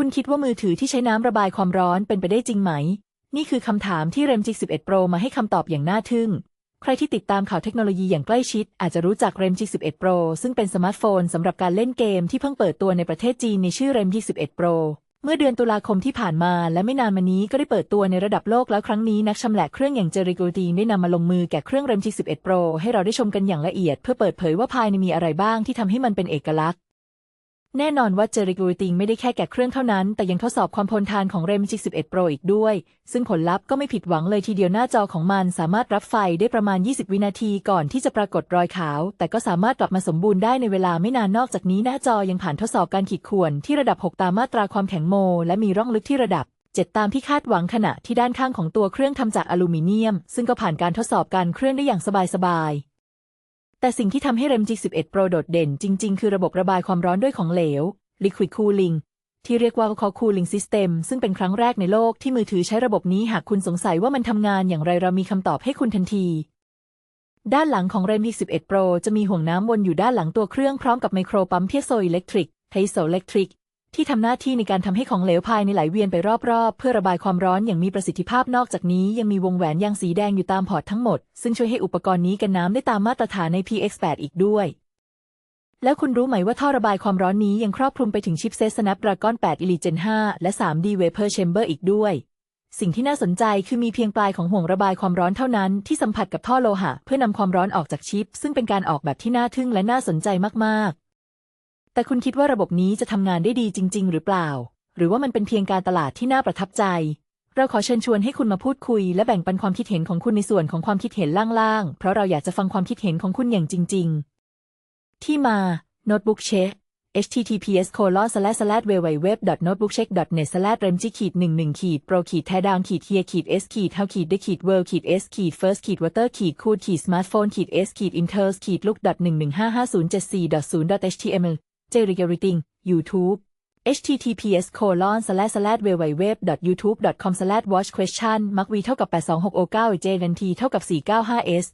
คุณคิดว่ามือถือที่ใช้น้ำระบายความร้อนเป็นไปได้จริงไหม นี่คือคำถามที่ REM G 11 Pro มาให้คำตอบอย่างน่าทึ่ง ใครที่ติดตามข่าวเทคโนโลยีอย่างใกล้ชิด อาจจะรู้จัก REM G 11 Pro ซึ่งเป็นสมาร์ทโฟนสำหรับการเล่นเกมที่เพิ่งเปิดตัวในประเทศจีนในชื่อ REM G 11 Pro เมื่อเดือนตุลาคมที่ผ่านมาและไม่นานมานี้ก็ได้เปิดตัวในระดับโลกแล้วครั้งนี้นักชำแหละเครื่องอย่างเจอริโกตีนได้นำมาลงมือแกะเครื่อง REM G 11 Pro ให้เราได้ชมกันอย่างละเอียด เพื่อเปิดเผยว่าภายในมีอะไรบ้างที่ทำให้มันเป็นเอกลักษณ์ แน่นอนว่าเจอริกรูติงไม่ได้แค่แกะเครื่องเท่านั้น แต่ยังทดสอบความทนทานของ REM G 11 Pro อีกด้วย ซึ่งผลลัพธ์ก็ไม่ผิดหวังเลยทีเดียวหน้าจอของมันสามารถรับไฟได้ประมาณ 20 วินาทีก่อนที่จะปรากฏรอยขาว แต่ก็สามารถกลับมาสมบูรณ์ได้ในเวลาไม่นานนอกจากนี้หน้าจอยังผ่านทดสอบการขีดข่วนที่ระดับ 6 ตามมาตราความแข็งโม และมีร่องลึกที่ระดับ7ตามที่คาดหวังขณะที่ด้านข้างของตัวเครื่องทำจากอลูมิเนียม ซึ่งก็ผ่านการทดสอบการเครื่องได้อย่างสบายๆ แต่สิ่งที่ทำให้ REM G11 Pro โดดเด่นจริง ๆ คือระบบระบายความร้อนด้วยของเหลว Liquid Cooling ที่เรียกว่า Core Cooling System ซึ่งเป็นครั้งแรกในโลกที่มือถือใช้ระบบนี้หากคุณสงสัยว่ามันทำงานอย่างไรเรามีคำตอบให้คุณทันที ด้านหลังของ REM G11 Pro จะมีห่วงน้ำวนอยู่ด้านหลังตัวเครื่องพร้อมกับไมโครปั๊มเพียโซอิเล็กทริกไทโซอิเล็กทริก ที่ทำหน้าที่ในการทำให้ของเหลวภายในไหลเวียนไปรอบๆ เพื่อระบายความร้อนอย่างมีประสิทธิภาพนอกจากนี้ยังมีวงแหวนยางสีแดงอยู่ตามพอร์ตทั้งหมด ซึ่งช่วยให้อุปกรณ์นี้กันน้ำได้ตามมาตรฐานใน PX8 อีกด้วยแล้วคุณรู้ไหมว่าท่อระบายความร้อนนี้ยังครอบคลุมไปถึงชิปเซต Snapdragon 8 Elite Gen 5 และ 3D Vapor Chamber อีกด้วย สิ่งที่น่าสนใจคือมีเพียงปลายของห่วงระบายความร้อนเท่านั้นที่สัมผัสกับท่อโลหะ เพื่อนำความร้อนออกจากชิป ซึ่งเป็นการออกแบบที่น่าทึ่งและน่าสนใจมากๆ แต่คุณคิดว่าระบบนี้จะทำงานได้ดีจริง ๆ หรือเปล่า หรือว่ามันเป็นเพียงการตลาดที่น่าประทับใจ เราขอเชิญชวนให้คุณมาพูดคุย และแบ่งปันความคิดเห็นของคุณในส่วนของความคิดเห็นล่างๆ เพราะเราอยากจะฟังความคิดเห็นของคุณอย่างจริง ๆ ที่มา Notebook Check https colon slash slash www notebookcheck net slash remg ขีดหนึ่งหนึ่งขีด pro ขีด tear down ขีด here ขีด s ขีด how ขีด the ขีด world ขีด s ขีด first ขีด water ขีด cool ขีด smartphone ขีด s ขีด inters ขีด look หนึ่งหนึ่งห้าห้าศูนย์เจ็ดสี่ศูนย์ html j r e g u l a t i n g YouTube https colon slash slash www youtube com slash watch question มักวีเท่ากับ 826 o 9 j n t เท่ากับ 495 s